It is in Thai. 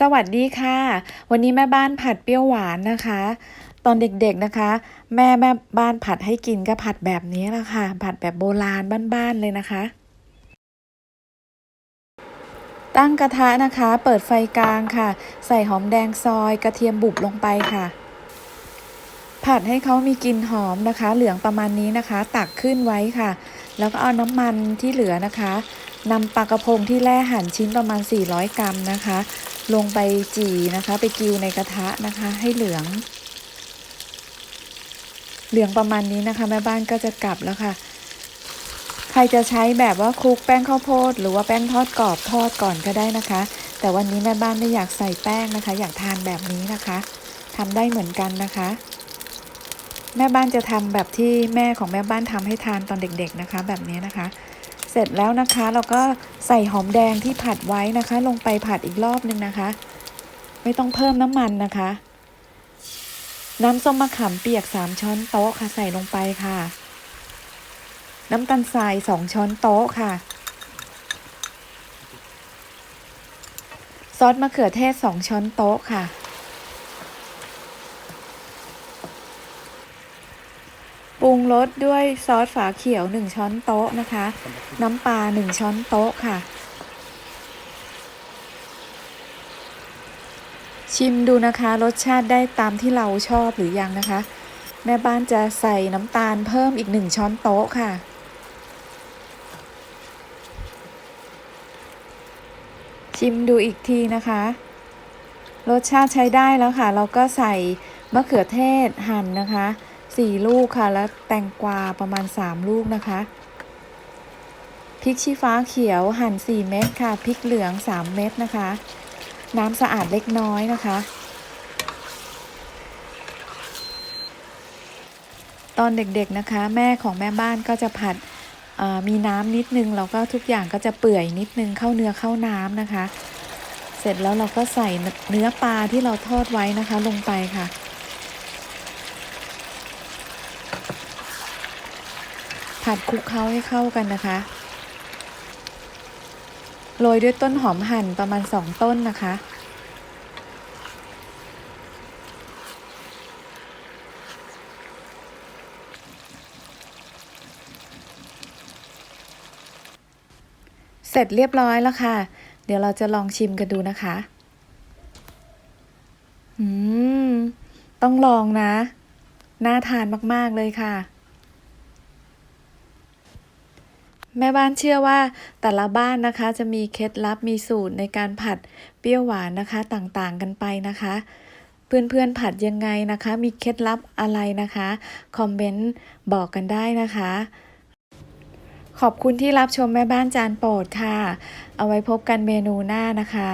สวัสดีค่ะ วันนี้แม่บ้านผัดเปรี้ยวหวานนะคะ ตอนเด็กๆนะคะ แม่แม่บ้านผัดให้กินก็ผัดแบบนี้แหละค่ะ ผัดแบบโบราณบ้านๆเลยนะคะ ตั้งกระทะนะคะ เปิดไฟกลางค่ะ ใส่หอมแดงซอยกระเทียมบุบลงไปค่ะ ผัดให้เขามีกลิ่นหอมนะคะ เหลืองประมาณนี้นะคะ ตักขึ้นไว้ค่ะ แล้วก็เอาน้ำมันที่เหลือนะคะนำปลากระพงที่แล่หั่นชิ้นประมาณ 400 กรัมนะคะ ลงไปจี่นะคะ ไปกิวในกระทะนะคะ ให้เหลือง เหลืองประมาณนี้นะคะ แม่บ้านก็จะกลับแล้วค่ะ ใครจะใช้แบบว่าคลุกแป้งข้าวโพด หรือว่าแป้งทอดกรอบทอดก่อนก็ได้นะคะ แต่วันนี้แม่บ้านไม่อยากใส่แป้งนะคะ อยากทานแบบนี้นะคะทำได้เหมือนกันนะคะ แม่บ้านจะทำแบบที่แม่ของแม่บ้านทำให้ทานตอนเด็ก ๆนะคะ แบบนี้นะคะ เสร็จแล้วนะคะ เราก็ใส่หอมแดงที่ผัดไว้นะคะ ลงไปผัดอีกรอบนึงนะคะ ไม่ต้องเพิ่มน้ำมันนะคะ น้ำส้มมะขามเปียก 3 ช้อนโต๊ะค่ะใส่ลงไปค่ะ น้ำตาลทราย 2 ช้อนโต๊ะค่ะ ซอสมะเขือเทศ 2 ช้อนโต๊ะค่ะ ปรุงรสด้วยซอสฝาเขียว 1 ช้อนโต๊ะนะคะ น้ำปลา 1 ช้อนโต๊ะค่ะ ชิมดูนะคะ รสชาติได้ตามที่เราชอบหรือยังนะคะ แม่บ้านจะใส่น้ำตาลเพิ่มอีก 1 ช้อนโต๊ะค่ะชิมดูอีกทีนะคะ รสชาติใช้ได้แล้วค่ะ เราก็ใส่มะเขือเทศหั่นนะคะ สี่ลูกค่ะ แล้วแตงกวาประมาณ 3 ลูกนะคะพริกชี้ฟ้าเขียวหั่น 4 เม็ดค่ะพริกเหลือง 3 เม็ดนะคะ น้ำสะอาดเล็กน้อยนะคะ ตอนเด็กๆนะคะ แม่ของแม่บ้านก็จะผัดมีน้ำนิดนึงแล้วก็ทุกอย่างก็จะเปื่อยนิดนึงเข้าเนื้อเข้าน้ำนะคะ เสร็จแล้วเราก็ใส่เนื้อปลาที่เราทอดไว้นะคะลงไปค่ะ ผัดคลุกเคล้าให้เข้ากันนะคะ โรยด้วยต้นหอมหั่นประมาณสองต้นนะคะ เสร็จเรียบร้อยแล้วค่ะ เดี๋ยวเราจะลองชิมกันดูนะคะ อืม ต้องลองนะ น่าทานมาก ๆ เลยค่ะ แม่บ้านเชื่อว่าแต่ละบ้านนะคะจะมีเคล็ดลับมีสูตรในการผัดเปรี้ยวหวานนะคะต่างๆกันไปนะคะ เพื่อนๆผัดยังไงนะคะ มีเคล็ดลับอะไรนะคะคอมเมนต์บอกกันได้นะคะ ขอบคุณที่รับชมแม่บ้านจานโปรดค่ะ เอาไว้พบกันเมนูหน้านะคะ